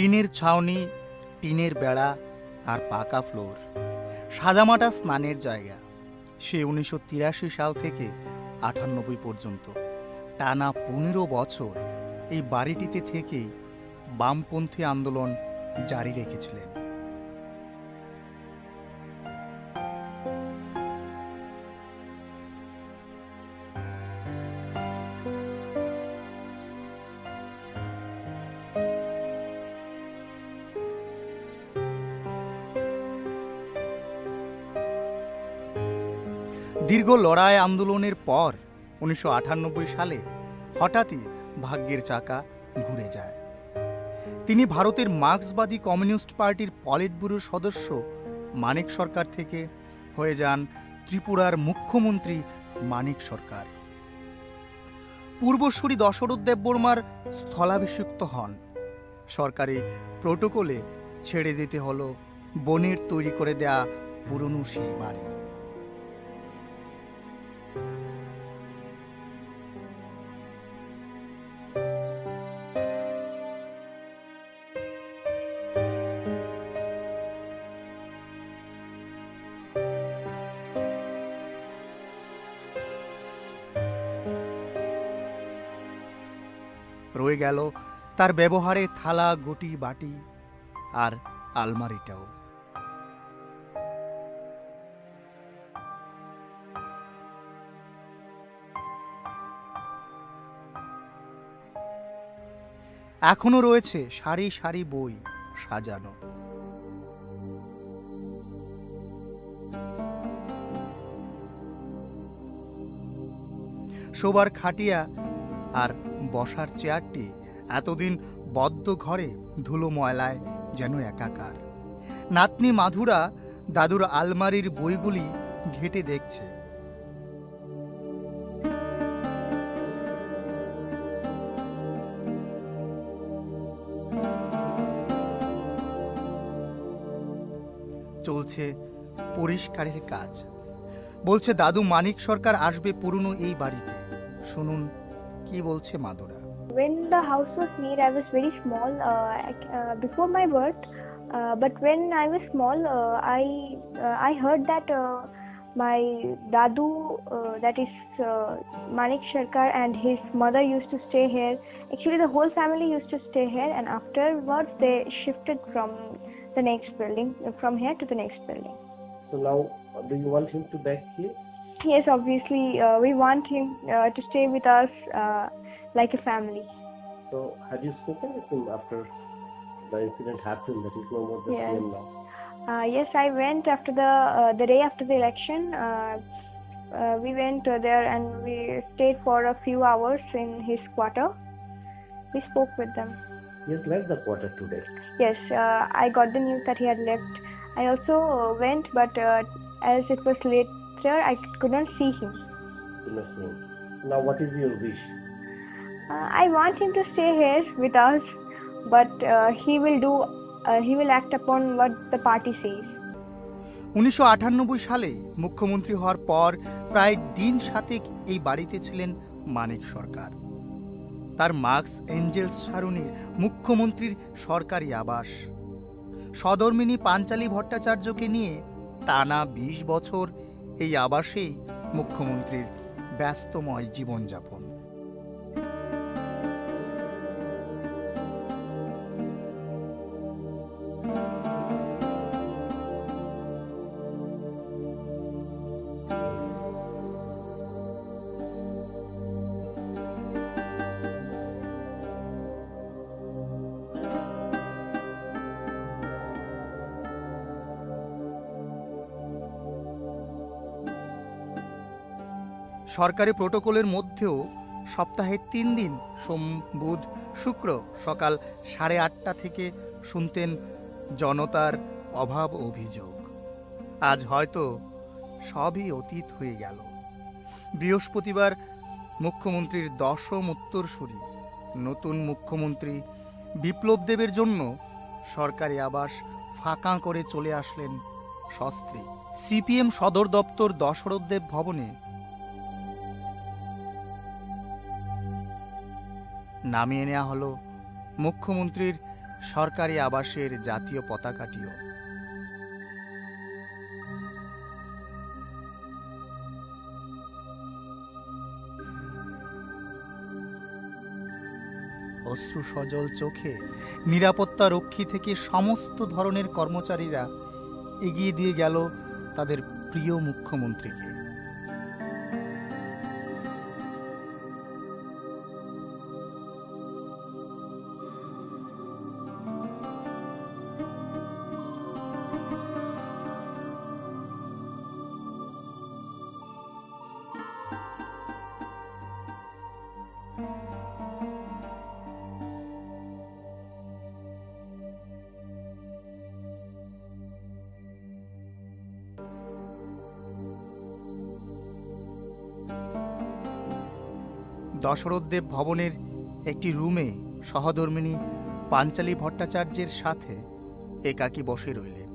টিনের ছাউনি, টিনের বেড়া আর পাকা ফ্লোর। সাদামাটা স্নানের জায়গা। সে উনিশশো তিরাশি সাল থেকে আটানব্বই পর্যন্ত। টানা পনেরো বছর এই বাড়িটিতে থেকেই বামপন্থী আন্দোলন জারি রেখেছিলেন। দীর্ঘ লড়াই আন্দোলনের পর উনিশশো আটানব্বই সালে হঠাৎই ভাগ্যের চাকা ঘুরে যায়। তিনি ভারতের মার্ক্সবাদী কমিউনিস্ট পার্টির পলিট ব্যুরোর সদস্য মানিক সরকার থেকে হয়ে যান ত্রিপুরার মুখ্যমন্ত্রী মানিক সরকার। পূর্বসূরি দশরথ দেববর্মার স্থলাভিষিক্ত হন। সরকারি প্রোটোকলে ছেড়ে দিতে হলো বনের তৈরি করে দেয়া পুরনো সেই বাড়ি। রয়ে গেল তার ব্যবহারে থালা গুটি বাটি আর আলমারিটাও। এখনও রয়েছে সারি সারি বই সাজানো। শোবার খাটিয়া আর বসার চেয়ারটি এতদিন বদ্ধ ঘরে ধুলো ময়লায় যেন একাকার। নাতনি মাধুরা দাদুর আলমারির বইগুলি ঘেটে দেখছে। চলছে পরিষ্কারের কাজ। বলছে, দাদু মানিক সরকার আসবে পুরনো এই বাড়িতে। শুনুন। কি বলছে Madura When the house was made, I was very small uh, ac- uh, before my birth. Uh, but when I was small, uh, I uh, I heard that uh, my dadu, uh, that is uh, Manik Sharkar, and his mother used to stay here. Actually, the whole family used to stay here, and afterwards they shifted from the next building, from here to the next building. So now, uh, do you want him to back here? Yes, obviously, uh, we want him uh, to stay with us uh, like a family. So have you spoken with him after the incident happened that he's no more the Yes. CM now? Uh, yes, I went after the uh, the day after the election. Uh, uh, we went uh, there and we stayed for a few hours in his quarter. We spoke with them. He has left the quarter today. Yes, uh, I got the news that he had left. I also uh, went, but uh, as it was later, I could not see him. Now, what is your wish? Uh, I want him to stay here with us, but uh, he will do. Uh, he will act upon what the party says. উনিশশো সালে মুখ্যমন্ত্রী হওয়ার পর প্রায় দিন সাতেক এই বাড়িতে ছিলেন মানিক সরকার তার মার্কস এঞ্জেলস সারণীর মুখ্যমন্ত্রীর সরকারি আবাস সদর্মিনী পাঞ্চালী ভট্টাচার্যকে নিয়ে টানা ২০ বছর এই আবাসেই মুখ্যমন্ত্রীর ব্যস্তময় জীবনযাপন। সরকারি প্রোটোকলের মধ্যেও সপ্তাহে তিন দিন, সোম, বুধ, শুক্র সকাল সাড়ে আটটা থেকে শুনতেন জনতার অভাব অভিযোগ। আজ হয়তো সবই অতীত হয়ে গেল। বৃহস্পতিবার মুখ্যমন্ত্রীর দশম উত্তরসূরি। নতুন মুখ্যমন্ত্রী বিপ্লব দেবের জন্য সরকারি আবাস ফাঁকা করে চলে আসলেন সস্ত্রী। সিপিএম সদর দপ্তর দশরথ দেব ভবনে নামিয়ে নেওয়া হলো মুখ্যমন্ত্রীর সরকারি আবাসের জাতীয় পতাকাটিও। অশ্রু সজল চোখে নিরাপত্তা রক্ষী থেকে সমস্ত ধরনের কর্মচারীরা এগিয়ে দিয়ে গেল তাদের প্রিয় মুখ্যমন্ত্রীকে। দশরথদেব ভবনের একটি রুমে সহধর্মিণী পাঞ্চালী ভট্টাচার্যের সাথে একাকী বসে রইলেন।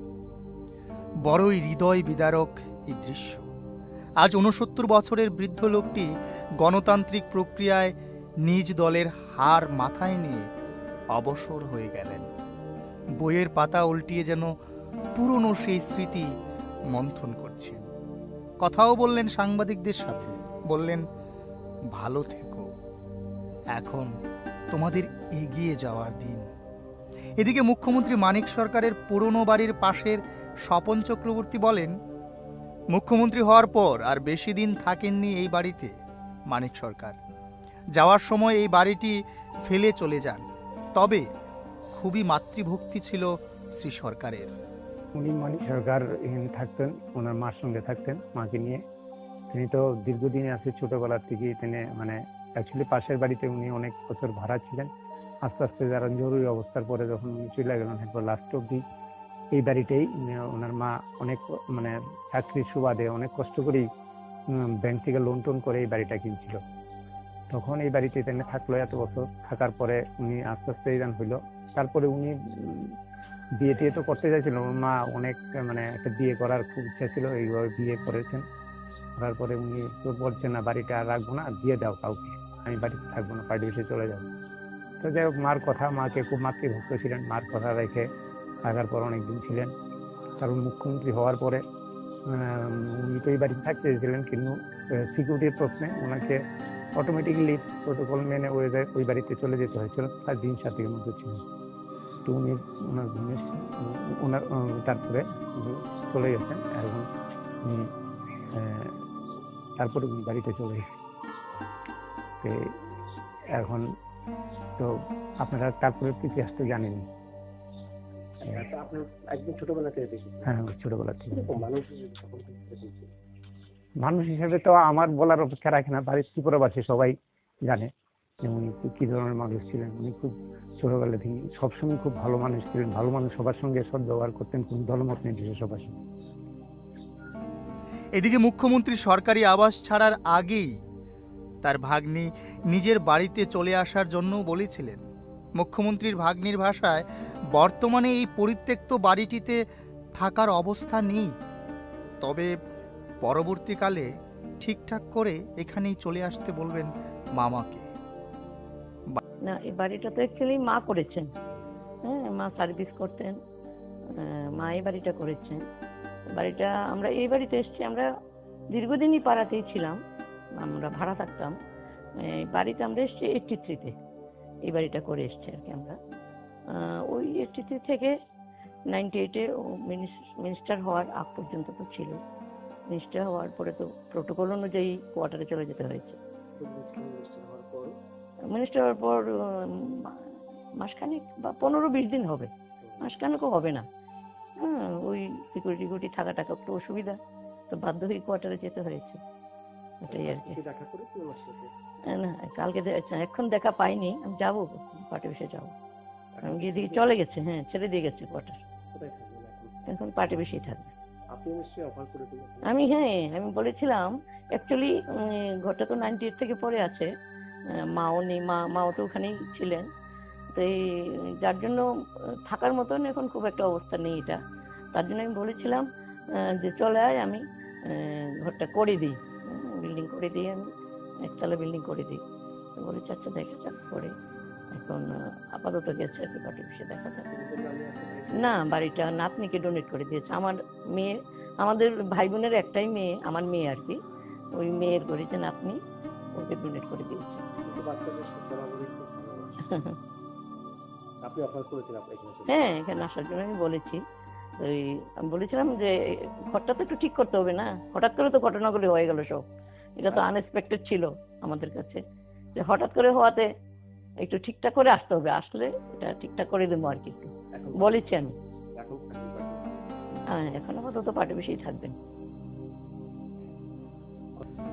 বড়ই হৃদয় বিদারক এই দৃশ্য। আজ ঊনসত্তর বছরের বৃদ্ধ লোকটি গণতান্ত্রিক প্রক্রিয়ায় নিজ দলের হার মাথায় নিয়ে অবসর হয়ে গেলেন। বইয়ের পাতা উল্টিয়ে যেন পুরনো সেই স্মৃতি মন্থন করছেন। কথাও বললেন সাংবাদিকদের সাথে। বললেন ভালো থেকো। এখন তোমাদের এগিয়ে যাওয়ার দিন। এদিকে মুখ্যমন্ত্রী মানিক সরকারের পুরনো বাড়ির পাশের স্বপন চক্রবর্তী বলেন, মুখ্যমন্ত্রী হওয়ার পর আর বেশি দিন থাকেননি এই বাড়িতে মানিক সরকার। যাওয়ার সময় এই বাড়িটি ফেলে চলে যান। তবে খুবই মাতৃভক্তি ছিল শ্রী সরকারের। উনি মানিক সরকার থাকতেন, ওনার মার সঙ্গে থাকতেন, মাকে নিয়ে। তিনি তো দীর্ঘদিন আছে ছোটবেলার থেকেই তিনি মানে অ্যাকচুয়ালি পাশের বাড়িতে উনি অনেক বছর ভাড়া ছিলেন। আস্তে আস্তে যারা জরুরি অবস্থার পরে যখন উনি চলে গেলেন, এরপর লাস্ট অব্দি এই বাড়িতেই ওনার মা অনেক মানে চাকরির সুবাদে অনেক কষ্ট করেই ব্যাংক থেকে লোন টোন করে এই বাড়িটা কিনছিল। তখন এই বাড়িতে তিনি থাকল এত বছর। থাকার পরে উনি আস্তে আস্তে ইরান হইল তারপরে উনি বিয়ে টিয়ে তো করতে চাইছিল। ওর মা অনেক মানে একটা বিয়ে করার খুব ইচ্ছা ছিল, এইভাবে বিয়ে করেছেন। করার পরে উনি তো বলছেন না, বাড়িটা আর রাখব না দিয়ে দাও কাউকে। আমি বাড়িতে থাকব না, পার্টি অফিসে চলে যাব। তো যাই হোক, মার কথা, মাকে খুব মাতৃভক্ত ছিলেন, মার কথা রেখে থাকার পর অনেকদিন ছিলেন। কারণ মুখ্যমন্ত্রী হওয়ার পরে উনি তো এই বাড়িতে থাকতে চেয়েছিলেন, কিন্তু সিকিউরিটির প্রশ্নে ওনাকে অটোমেটিক্যালি প্রোটোকল মেনে ওই ওই বাড়িতে চলে যেতে হয়েছিল, তার দিন সাতের মতো ছিল। তো উনি ওনার ওনার তারপরে চলে গেছেন। এখন তারপরে উনি বাড়িতে চলে তো এখন তো আপনারা তারপরে ইতিহাস তো জানেন আচ্ছা, একদম ছোটবেলা থেকে হ্যাঁ ছোটবেলা থেকে মানুষ হিসেবে তো আমার বলার অপেক্ষা রাখে না বাড়ির ত্রিপুরাবাসী সবাই জানে যে উনি কি ধরনের মানুষ ছিলেন। উনি খুব ছোটবেলা থেকে সবসময় খুব ভালো মানুষ ছিলেন ভালো মানুষ সবার সঙ্গে সদ্ব্যবহার করতেন কোন দলমত নির্বিশেষে সবার সঙ্গে। এদিকে মুখ্যমন্ত্রী সরকারি আবাস ছাড়ার আগেই তার ভাগ্নি নিজের বাড়িতে চলে আসার জন্য বলেছিলেন। মুখ্যমন্ত্রীর ভাগ্নির ভাষায়, বর্তমানে এই পরিত্যক্ত বাড়িটিতে থাকার অবস্থা নেই। তবে পরবর্তীকালে ঠিকঠাক করে এখানেই চলে আসতে বলবেন মামাকে। না, এই বাড়িটা তো অ্যাকচুয়ালি মা করেছেন। হ্যাঁ মা সার্ভিস করতেন। মা এই বাড়িটা করেছেন। বাড়িটা আমরা এই বাড়িতে এসেছি, আমরা দীর্ঘদিনই পাড়াতেই ছিলাম, আমরা ভাড়া থাকতাম। বাড়িতে আমরা এসেছি এইটটি থ্রিতে এই বাড়িটা করে এসেছি আর কি আমরা। ওই এইটটি থ্রি থেকে নাইনটি এইটে ও মিনিস্টার হওয়ার আগ পর্যন্ত তো ছিল। মিনিস্টার হওয়ার পরে তো প্রোটোকল অনুযায়ী কোয়ার্টারে চলে যেতে হয়েছে। মিনিস্টার হওয়ার পর মাসখানেক বা পনেরো বিশ দিন হবে। মাসখানেকও হবে না। হ্যাঁ ওই সিকিউরিটি গুটি থাকা টাকা একটু অসুবিধা। তো বাধ্য হয়ে কোয়ার্টারে যেতে হয়েছে। এটাই আর কি। না কালকে আচ্ছা, এখন দেখা পাইনি আমি যাব পার্টি অফিসে যাব। আমি গিয়ে দিকে চলে গেছে? হ্যাঁ ছেড়ে দিয়ে গেছে কোয়ার্টার এখন? পার্টি বেশি থাকবে। আমি হ্যাঁ আমি বলেছিলাম অ্যাকচুয়ালি ঘরটা তো নাইনটি এইট থেকে পরে আছে। মাও নেই মা মাও তো ওখানেই ছিলেন। তো এই যার জন্য থাকার মতন এখন খুব একটা অবস্থা নেই এটা। তার জন্য আমি বলেছিলাম যে চলে আয় আমি ঘরটা করে দিই। বিল্ডিং করে দিই আমি একতলা বিল্ডিং করে দিই। বলেছে আচ্ছা দেখা যাক করে এখন আপাতত গেছে আর কি পার্টি অফিসে দেখা যাক। না বাড়িটা নাতনিকে ডোনেট করে দিয়েছে। আমার মেয়ে আমাদের ভাই বোনের একটাই মেয়ে আমার মেয়ে আর কি। ওই মেয়ের করেছে নাতনি ওকে ডোনেট করে দিয়েছে। হ্যাঁ এখানে আসার জন্য আমি বলেছি। ওই আমি বলেছিলাম যে ঘরটা তো একটু ঠিক করতে হবে না। হঠাৎ করে তো ঘটনাগুলি হয়ে গেল সব। এটা তো আনএক্সপেক্টেড ছিল আমাদের কাছে। যে হঠাৎ করে হওয়াতে একটু ঠিকঠাক করে আসতে হবে। আসলে এটা ঠিকঠাক করে দেবো আর কি একটু। এখন বলেছি আমি। হ্যাঁ এখন আপাতত পার্টি বেশি থাকবেন।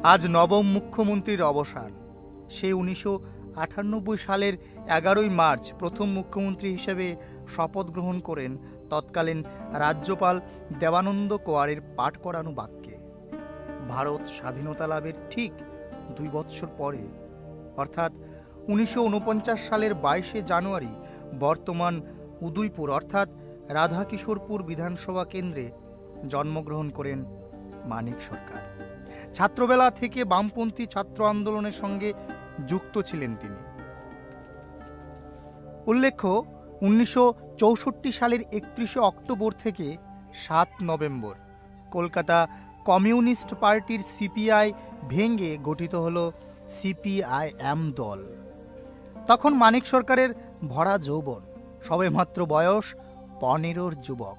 আজ নবম মুখ্যমন্ত্রীর অবসান। সে উনিশশো আটানব্বই সালের এগারোই মার্চ প্রথম মুখ্যমন্ত্রী হিসেবে শপথ গ্রহণ করেন তৎকালীন রাজ্যপাল দেবানন্দ কোয়ারের পাঠ করানো বাক্যে। ভারত স্বাধীনতা লাভের ঠিক দুই বৎসর পরে। অর্থাৎ উনিশশো ঊনপঞ্চাশ সালের বাইশে জানুয়ারি বর্তমান উদয়পুর অর্থাৎ রাধাকিশোরপুর বিধানসভা কেন্দ্রে জন্মগ্রহণ করেন মানিক সরকার। ছাত্রবেলা থেকে বামপন্থী ছাত্র আন্দোলনের সঙ্গে যুক্ত ছিলেন তিনি। উল্লেখ্য, উনিশশো চৌষট্টি সালের একত্রিশে অক্টোবর থেকে সাত নভেম্বর কলকাতা কমিউনিস্ট পার্টির সিপিআই ভেঙে গঠিত হল সিপিআইএম দল। তখন মানিক সরকারের ভরা যৌবন, সবেমাত্র বয়স পনেরোর যুবক।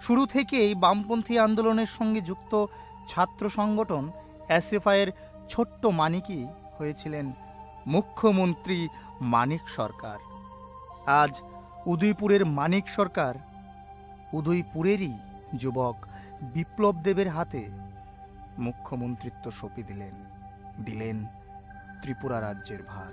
শুরু থেকেই বামপন্থী আন্দোলনের সঙ্গে যুক্ত ছাত্র সংগঠন এসএফআইয়ের ছোট্ট মানিকই হয়েছিলেন মুখ্যমন্ত্রী মানিক সরকার। আজ উদয়পুরের মানিক সরকার উদয়পুরেরই যুবক বিপ্লব দেবের হাতে মুখ্যমন্ত্রিত্ব সঁপে দিলেন দিলেন ত্রিপুরা রাজ্যের ভার।